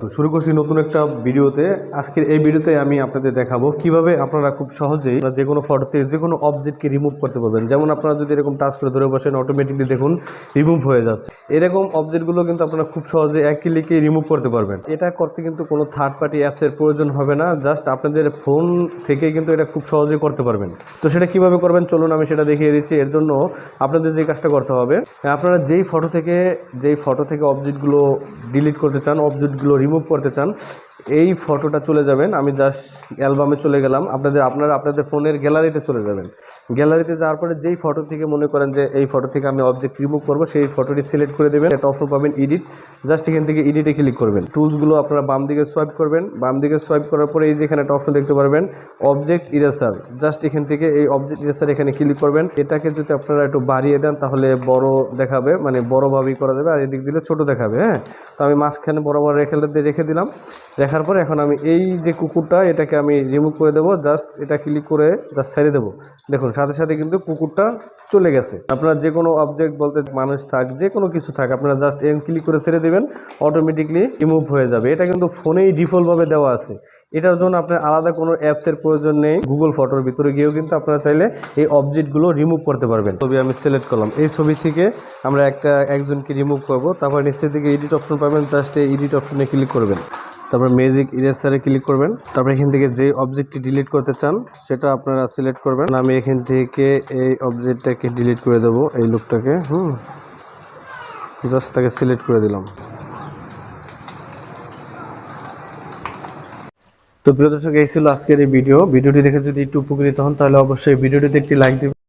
তো শুরু করছি নতুন একটা ভিডিওতে। আজকের এই ভিডিওতে আমি আপনাদের দেখাবো কীভাবে আপনারা খুব সহজেই যে কোনো ফটোতে যে কোনো অবজেক্টকে রিমুভ করতে পারবেন। যেমন আপনারা যদি এরকম টাচ করে ধরে বসেন অটোমেটিকলি দেখুন রিমুভ হয়ে যাচ্ছে। এরকম অবজেক্টগুলো কিন্তু আপনারা খুব সহজে এক ক্লিকে রিমুভ করতে পারবেন। এটা করতে কিন্তু কোনো থার্ড পার্টি অ্যাপসের প্রয়োজন হবে না। জাস্ট আপনাদের ফোন থেকে কিন্তু এটা খুব সহজে করতে পারবেন। তো সেটা কীভাবে করবেন? চলুন আমি সেটা দেখিয়ে দিচ্ছি। এর জন্য আপনাদের যে কাজটা করতে হবে, আপনারা যেই ফটো থেকে, যেই ফটো থেকে অবজেক্টগুলো ডিলিট করতে চান অবজেক্টগুলো রিমুভ করতে চান এই ফটোটা চলে যাবেন। আমি জাস্ট অ্যালবামে চলে গেলাম। আপনাদের, আপনারা আপনাদের ফোনের গ্যালারিতে চলে যাবেন। গ্যালারিতে যাওয়ার পরে যেই ফটো থেকে মনে করেন যে এই ফটো থেকে আমি অবজেক্ট রিমুভ করব, সেই ফটোটি সিলেক্ট করে দেবেন। একটা অপশন পাবেন এডিট জাস্ট এখান থেকে এডিটে ক্লিক করবেন। টুলসগুলো আপনারা বাম দিকে সোয়াইপ করবেন। বাম দিকে সোয়াইপ করার পরে এই যে এখানে একটা অপশন দেখতে পারবেন অবজেক্ট ইরেসার জাস্ট এখান থেকে এই অবজেক্ট ইরেসার এখানে ক্লিক করবেন। এটাকে যদি আপনারা একটু বাড়িয়ে দেন, তাহলে বড় দেখাবে মানে বড়োভাবেই করা যাবে। আর এদিক দিলে ছোট দেখাবে হ্যাঁ? তো আমি মাঝখানে বরাবর রেখে রেখে দিলাম। রেখার পরে এখন আমি এই যে কুকুরটা, এটাকে আমি রিমুভ করে দেবো জাস্ট এটা ক্লিক করে জাস্ট ছেড়ে দেবো। দেখুন, সাথে সাথে কিন্তু কুকুরটা চলে গেছে। আপনার যে কোনো অবজেক্ট বলতে মানুষ থাক, যে কোনো কিছু থাক, আপনারা জাস্ট এম ক্লিক করে ছেড়ে দেবেন অটোমেটিকলি রিমুভ হয়ে যাবে। এটা কিন্তু ফোনেই ডিফল্টভাবে দেওয়া আছে। এটার জন্য আপনার আলাদা কোনো অ্যাপসের প্রয়োজন নেই। গুগল ফটোর ভিতরে গিয়েও কিন্তু আপনারা চাইলে এই অবজেক্টগুলো রিমুভ করতে পারবেন। ছবি আমি সিলেক্ট করলাম। এই ছবি থেকে আমরা একটা একজনকে রিমুভ করব। তারপর নিচের দিকে এডিট অপশন পাবেন। জাস্ট এই এডিট অপশনে ক্লিক করবেন। তারপর ম্যাজিক ইরেসারে ক্লিক করবেন। তারপর এখান থেকে যে অবজেক্টটি ডিলিট করতে চান, সেটা আপনারা সিলেক্ট করবেন। আমি এখান থেকে এই অবজেক্টটাকে ডিলিট করে দেবো, এই লুকটাকে হুম। জাস্ট তাকে সিলেক্ট করে দিলাম। তো প্রিয় দর্শক, এই ছিল আজকের এই ভিডিও ভিডিওটি দেখে যদি একটু উপকৃত হন, তাহলে অবশ্যই ভিডিওটিতে একটি লাইক দিবেন।